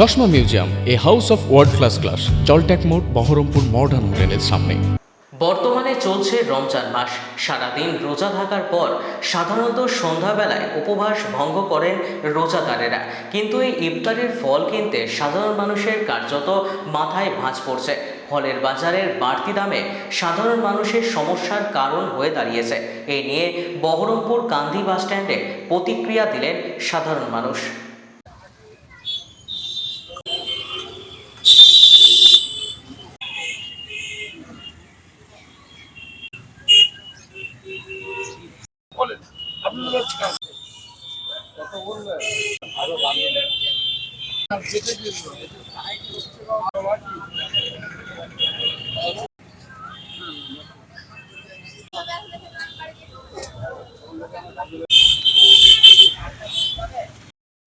চশমা museum, a house of world class class জলট্যাক মোড়, Baharampur modern হোটেলের সামনে। বর্তমানে চলছে রমজান মাস। সারাদিন রোজা থাকার পর সাধারণত সন্ধ্যাবেলায় উপবাস ভঙ্গ করেন রোজাদারেরা। কিন্তু এই ইফতারের ফল কিনতে সাধারণ মানুষের কার্যত মাথায় ভাঁজ পড়ছে। ফলের বাজারের বাড়তি দামে সাধারণ মানুষের সমস্যার কারণ হয়ে দাঁড়িয়েছে। এই নিয়ে বহরমপুর কান্দি বাসস্ট্যান্ডে প্রতিক্রিয়া দিলেন সাধারণ মানুষ।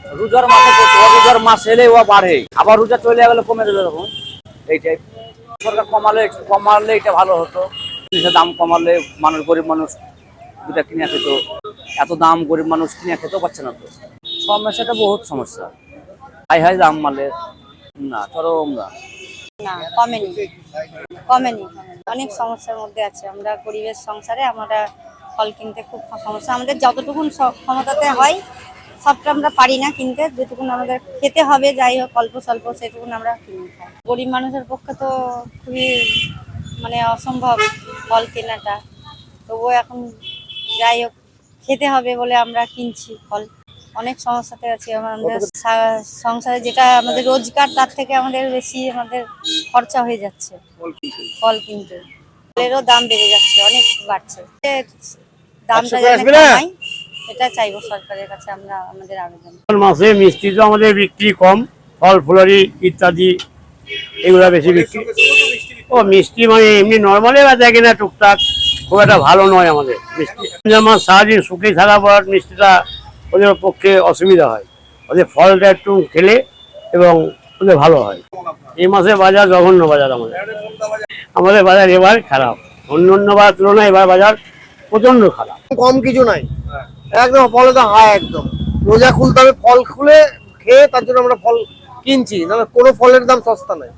রোজার মাসে রোজার মাস এলে ও বাড়ে। আবার রোজা চলে গেলে কমে যাবে তখন। এইটাই। সরকার কমালে কমালে এটা ভালো হতো। দাম কমালে মানুষ, গরিব মানুষ দুটা কিনে খেত এত দাম গরিব মানুষ কিনে খেতেও পারছে না তো। সমস্যাটা বহুত সমস্যা। হাই হাই দাম মালে। না, চরম দাম না, কমেনি। কমেনি। অনেক সমস্যার মধ্যে আছে। আমরা গরিবের সংসারে আমরা ফল কিনতে খুব সমস্যা। আমাদের যতটুকুন ক্ষমতাতে হয়, সবটা আমরা পারি না কিনতে। যেটুকুন আমাদের খেতে হবে, যাই হোক, অল্প স্বল্প সেটুকুন আমরা কিনে গরিব মানুষের পক্ষে তো খুবই মানে অসম্ভব ফল কেনাটা। তবুও এখন যাই হোক খেতে হবে বলে আমরা কিনছি ফল। অনেক সমস্যাতে আছি আমাদের সংসারে যেটা আমাদের রোজগার তার থেকে আমাদের বেশি আমাদের খরচা হয়ে যাচ্ছে। ফল কিনতে। ফলেরও দাম বেড়ে যাচ্ছে অনেক বাড়ছে। দামটা যেন এটা চাইব সরকারের কাছে আমরা আমাদের আবেদন। মাসে মিষ্টি তো আমাদের বিক্রি কম ফল ফুলারি ইত্যাদি এগুলা বেশি বিক্রি। ও মিষ্টি মানে এমনি নর্মালি বেচা কিনা টুকটাক? খুব একটা ভালো নয় আমাদের মিষ্টি। মাস সারাদিন শুকিয়ে থাকা পর মিষ্টিটা ওদের পক্ষে অসুবিধা হয়। ওদের ফলটা একটু খেলে এবং ওদের ভালো হয়। এই মাসে বাজার জঘন্য বাজার আমাদের। আমাদের বাজার এবার খারাপ। অন্য অন্য বাজার তুলনায় এবার বাজার প্রচণ্ড খারাপ। কম কিছু নাই। একদম ফলে তো হাই একদম। রোজা খুলতে হবে, ফল খুলে খেয়ে তার জন্য আমরা ফল কিনছি। নাহলে কোনো ফলের দাম সস্তা নয়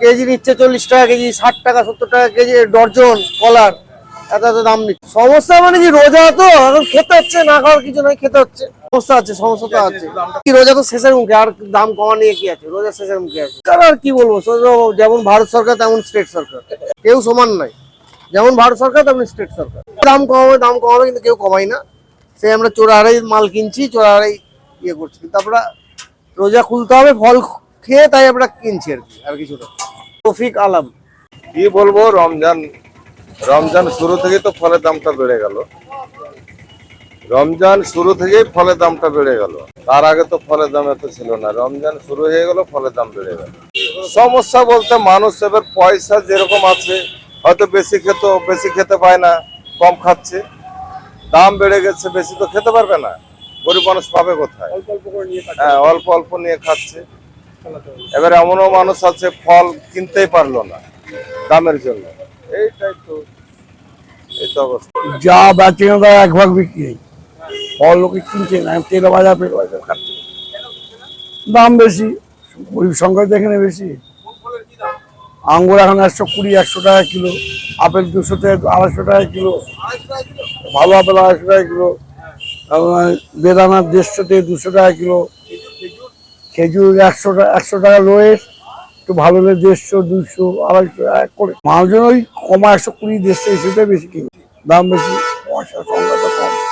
কেজি নিচ্ছে চল্লিশ টাকা, কেজি ষাট টাকা, সত্তর টাকা কেজি ডর্জন কলার। এত এত দাম নিচ্ছে। সমস্যা মানে কি, রোজা তো এখন খেতে হচ্ছে না, খাওয়ার কিছু নয় খেতে হচ্ছে। সমস্যা আছে, সমস্যা তো আছে। কি, রোজা তো শেষের মুখে, আর দাম কমা নিয়ে কি আছে? রোজা শেষের মুখে আছে। তার আর কি বলব যেমন ভারত সরকার, তেমন স্টেট সরকার। কেউ সমান নাই। যেমন ভারত সরকার, তেমন স্টেট সরকার। দাম কমাবে দাম কমাবে, কিন্তু কেউ কমাই না। সে আমরা চোরাহারাই মাল কিনছি, চোরাহারাই ইয়ে করছি। কিন্তু আমরা রোজা খুলতে হবে, ফল খেয়ে তাই আমরা কিনছি আর কি, আর কিছু না আলম। কি বলব, রমজান রমজান শুরু থেকেই তো ফলের দামটা বেড়ে গেল। রমজান শুরু থেকেই ফলের দামটা বেড়ে গেল। তার আগে তো ফলের দাম এত ছিল না। রমজান শুরু হয়ে গেল ফলের দাম বেড়ে গেল। সমস্যা বলতে মানুষ এবার পয়সা যেরকম আছে হয়তো বেশি খেত বেশি খেতে পায় না কম খাচ্ছে। দাম বেড়ে গেছে বেশি তো খেতে পারবে না। গরিব মানুষ পাবে কোথায়? হ্যাঁ অল্প অল্প নিয়ে খাচ্ছে। এবার এমনও মানুষ আছে ফল কিনতেই পারল না দামের জন্য। এইটাই তো। এই তো যা বেচে না এক ভাগ বিক্রি ফল লোকে কিনছে না, তেল বাজার পেট বাজার খাচ্ছে। দাম বেশি, গরিব সংখ্যা এখানে বেশি। আঙ্গুর এখন একশো কুড়ি, একশো টাকা কিলো, আপেল দুশো থেকে আড়াইশো টাকা কিলো, ভালো আপেল আড়াইশো টাকা কিলো বেদানা দেড়শো থেকে দুশো টাকা কিলো, খেজুর একশো টাকা একশো টাকা লোয়েস্ট একটু ভালো হলে দেড়শো, দুশো, আড়াইশো, এক করে। মানুষজন ওই কমা একশো কুড়ি, দেড়শো, এসে বেশি কিনছে দাম বেশি পয়সা সংখ্যা তো কম